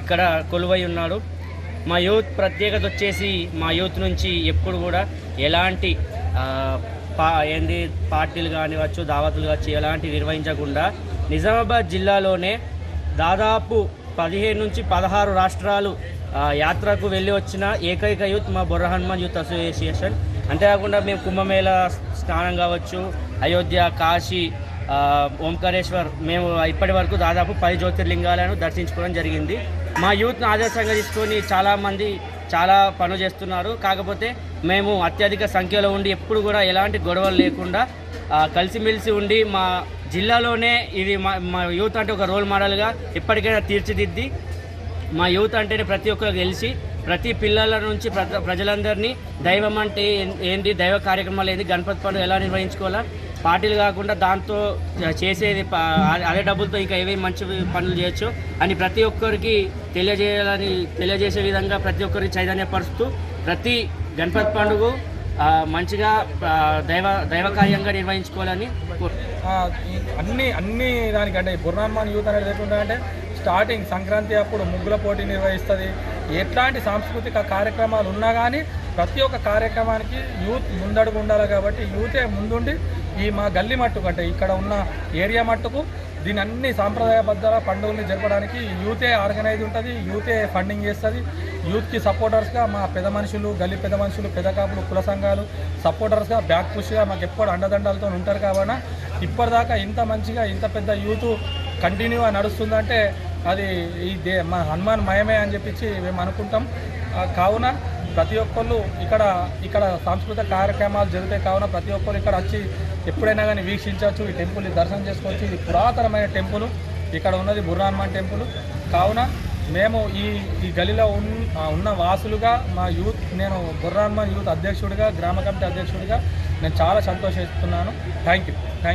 ఇక్కడ కొలువై ఉన్నాడు. మా యూత్ ప్రత్యేకత వచ్చేసి మా యూత్ నుంచి ఎప్పుడు కూడా ఎలాంటి పా ఏంది పార్టీలు కానివచ్చు దావతులు కావచ్చు ఎలాంటి నిర్వహించకుండా నిజామాబాద్ జిల్లాలోనే దాదాపు పదిహేను నుంచి పదహారు రాష్ట్రాలు యాత్రకు వెళ్ళి వచ్చిన ఏకైక యూత్ మా బొర్ర హనుమాన్ యూత్ అసోసియేషన్. అంతేకాకుండా మేము కుంభమేళ స్నానం కావచ్చు అయోధ్య కాశీ ఓంకారేశ్వర్ మేము ఇప్పటి వరకు దాదాపు పది జ్యోతిర్లింగాలను దర్శించుకోవడం జరిగింది. మా యూత్ను ఆదర్శంగా తీసుకొని చాలామంది చాలా పనులు చేస్తున్నారు. కాకపోతే మేము అత్యధిక సంఖ్యలో ఉండి ఎప్పుడు కూడా ఎలాంటి గొడవలు లేకుండా కలిసిమెలిసి ఉండి మా జిల్లాలోనే ఇది మా మా యూత్ అంటే ఒక రోల్ మోడల్గా ఎప్పటికైనా తీర్చిదిద్ది. మా యూత్ అంటేనే ప్రతి ఒక్కరు తెలిసి ప్రతి పిల్లల నుంచి ప్ర- ప్రజలందరినీ దైవం అంటే ఏంటి దైవ కార్యక్రమాలు ఏంటి గణపతి పండుగ ఎలా నిర్వహించుకోవాలా పార్టీలు కాకుండా దాంతో చేసేది అదే డబ్బులతో ఇంకా ఏవే మంచి పనులు చేయొచ్చు అని ప్రతి ఒక్కరికి తెలియజేయాలని తెలియజేసే విధంగా ప్రతి ఒక్కరికి చైతన్యపరుస్తూ ప్రతి గణపతి పండుగ మంచిగా దైవ దైవ కార్యంగా నిర్వహించుకోవాలని అన్ని అన్ని దానికంటే బుర్రాన్మాన్ యూత్ అనేది లేకుండా అంటే స్టార్టింగ్ సంక్రాంతి అప్పుడు ముగ్గుల పోటీ నిర్వహిస్తుంది. ఎట్లాంటి సాంస్కృతిక కార్యక్రమాలు ఉన్నా కానీ ప్రతి ఒక్క కార్యక్రమానికి యూత్ ముందడుగు ఉండాలి కాబట్టి యూతే ముందుండి ఈ మా గల్లీ మట్టుకు అంటే ఇక్కడ ఉన్న ఏరియా మట్టుకు దీని అన్ని సాంప్రదాయబద్ధ పండుగల్ని జరపడానికి యూతే ఆర్గనైజ్ ఉంటుంది యూతే ఫండింగ్ చేస్తుంది. యూత్కి సపోర్టర్స్గా మా పెద్ద మనుషులు గల్లీ పెద్ద మనుషులు పెద్ద కాపులు కుల సంఘాలు సపోర్టర్స్గా బ్యాక్ పుష్గా మాకు ఎప్పుడు అండదండలతో ఉంటారు కాబట్టి ఇప్పటిదాకా ఇంత మంచిగా ఇంత పెద్ద యూత్ కంటిన్యూగా నడుస్తుందంటే అది ఈ దే మా హనుమాన్ మయమే అని చెప్పించి మేము అనుకుంటాం. కావున ప్రతి ఒక్కళ్ళు ఇక్కడ ఇక్కడ సాంస్కృతిక కార్యక్రమాలు జరుగుతాయి. కావున ప్రతి ఒక్కరు ఇక్కడ వచ్చి ఎప్పుడైనా కానీ వీక్షించవచ్చు. ఈ టెంపుల్ని దర్శనం చేసుకోవచ్చు. ఇది పురాతనమైన టెంపుల్. ఇక్కడ ఉన్నది బుర్రా హనుమాన్ టెంపుల్. కావున మేము ఈ ఈ గలిలో ఉన్ ఉన్న వాసులుగా మా యూత్ నేను బుర్రా హనుమాన్ యూత్ అధ్యక్షుడిగా గ్రామ కమిటీ అధ్యక్షుడిగా నేను చాలా సంతోషిస్తున్నాను. Thank you thank